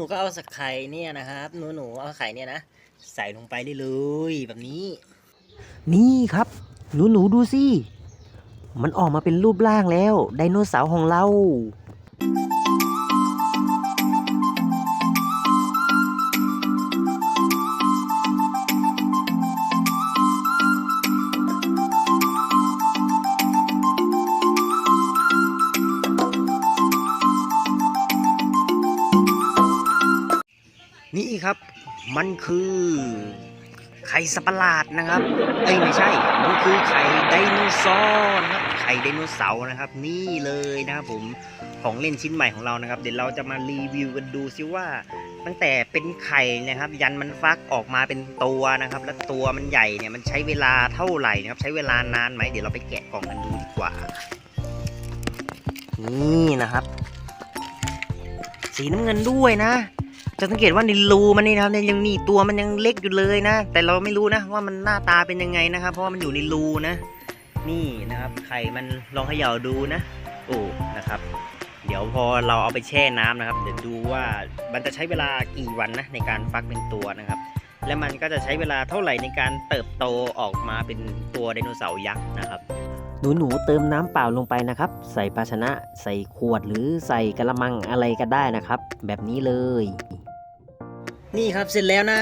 นูก็เอาสักไข่เนี่ยนะครับ หนูหนูเอาไข่เนี่ยนะใส่ลงไปได้เลยแบบนี้ นี่ครับ หนูหนูดูสิ มันออกมาเป็นรูปร่างแล้ว ไดโนเสาร์ของเรา นี่ครับ มันคือไข่สัตว์ประหลาดนะครับเอ้ยไม่ใช่ มันคือไข่ไดโนเสาร์นะครับ ไข่ไดโนเสาร์นะครับ นี่เลยนะครับผม ของเล่นชิ้นใหม่ของเรานะครับ เดี๋ยวเราจะมารีวิวกันดูซิว่า ตั้งแต่เป็นไข่นะครับ ยันมันฟักออกมาเป็นตัวนะครับ แล้วตัวมันใหญ่เนี่ยมันใช้เวลาเท่าไหร่นะครับ ใช้เวลานานไหม เดี๋ยวเราไปแกะกล่องกันดูดีกว่า นี่นะครับ สีน้ำเงินด้วยนะ จะสังเกตว่าในรูมันนี่นะครับเนี่ยยังนี่ตัวมันยังเล็กอยู่เลยนะ แต่เราไม่รู้นะว่ามันหน้าตาเป็นยังไงนะครับ เพราะว่ามันอยู่ในรูนะ นี่นะครับไข่มันลองเขย่าดูนะโอ้นะครับ เดี๋ยวพอเราเอาไปแช่น้ำนะครับ เดี๋ยวดูว่ามันจะใช้เวลากี่วันนะในการฟักเป็นตัวนะครับ และมันก็จะใช้เวลาเท่าไหร่ในการเติบโตออกมาเป็นตัวไดโนเสาร์ยักษ์นะครับหนูหนูๆเติมน้ำเปล่าลงไปนะครับ ใส่ภาชนะ ใส่ขวดหรือใส่กระมังอะไรก็ได้นะครับ แบบนี้เลย นี่ครับเสร็จแล้วนะ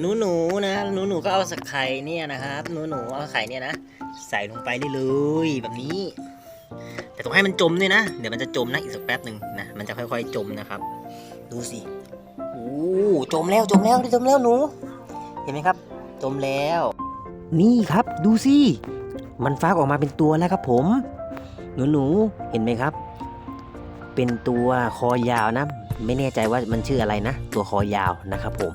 หนูหนูนะหนูหนูก็เอาสักไข่เนี่ยนะครับ หนูหนูเอาไข่เนี่ยนะ ใส่ลงไปได้เลยแบบนี้ แต่ต้องให้มันจมด้วยนะ เดี๋ยวมันจะจมนะอีกสักแป๊บหนึ่งนะมันจะค่อยๆจมนะครับ ดูสิโอ้จมแล้วจมแล้วจมแล้วหนู เห็นไหมครับ จมแล้ว นี่ครับดูสิมันฟักออกมาเป็นตัวแล้วครับผม หนูหนูเห็นไหมครับ เป็นตัวคอยาวนะ ไม่แน่ใจว่ามันชื่ออะไรนะ ตัวคอยาวนะครับผม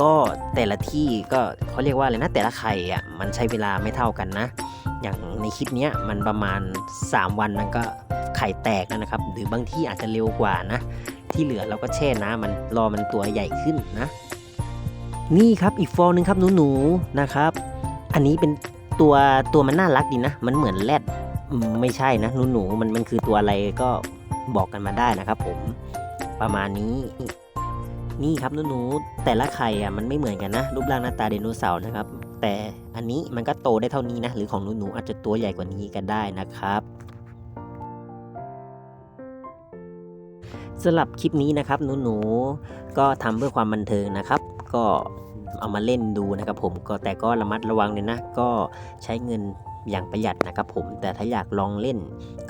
ก็แต่ละที่ก็เขาเรียกว่าอะไรนะ แต่ละไข่อะมันใช้เวลาไม่เท่ากันนะ อย่างในคลิปนี้มันประมาณ 3 วันมันก็ไข่แตกแล้วนะครับ หรือบางที่อาจจะเร็วกว่านะ ที่เหลือเราก็แช่น้ำมันรอมันตัวใหญ่ขึ้นนะ นี่ครับอีกฟองหนึ่งครับหนูๆนะครับ อันนี้เป็นตัวตัวมันน่ารักดีนะ มันเหมือนแรดไม่ใช่นะหนูหนูๆมันมันคือตัวอะไรก็บอกกันมาได้นะครับผม ประมาณนี้นี่ครับหนูนูๆแต่ละไข่อะมันไม่เหมือนกันนะ รูปร่างหน้าตาไดโนเสาร์นะครับ แต่อันนี้มันก็โตได้เท่านี้นะ หรือของหนูนูๆอาจจะตัวใหญ่กว่านี้ก็ได้นะครับสำหรับคลิปนี้นะครับหนูหนูๆก็ทำเพื่อความบันเทิงนะครับ ก็เอามาเล่นดูนะครับผมก็แต่ก็ระมัดระวังเลยนะ ก็ใช้เงิน อย่างประหยัดนะครับผมแต่ถ้าอยากลองเล่น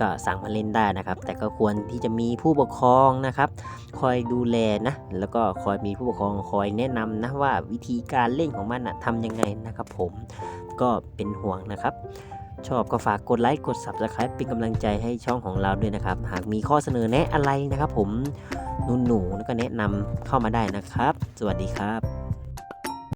ก็สั่งมาเล่นได้นะครับ แต่ก็ควรที่จะมีผู้ปกครองนะครับ คอยดูแลนะแล้วก็คอยมีผู้ปกครองคอยแนะนำนะว่าวิธีการเล่นของมันนะทำยังไงนะครับ ผมก็เป็นห่วงนะครับชอบก็ฝากกดไลค์กด subscribe เป็นกำลังใจให้ช่องของเราด้วยนะครับ หากมีข้อเสนอแนะอะไรนะครับผมหนูๆแล้วก็แนะนำเข้ามาได้นะครับ สวัสดีครับ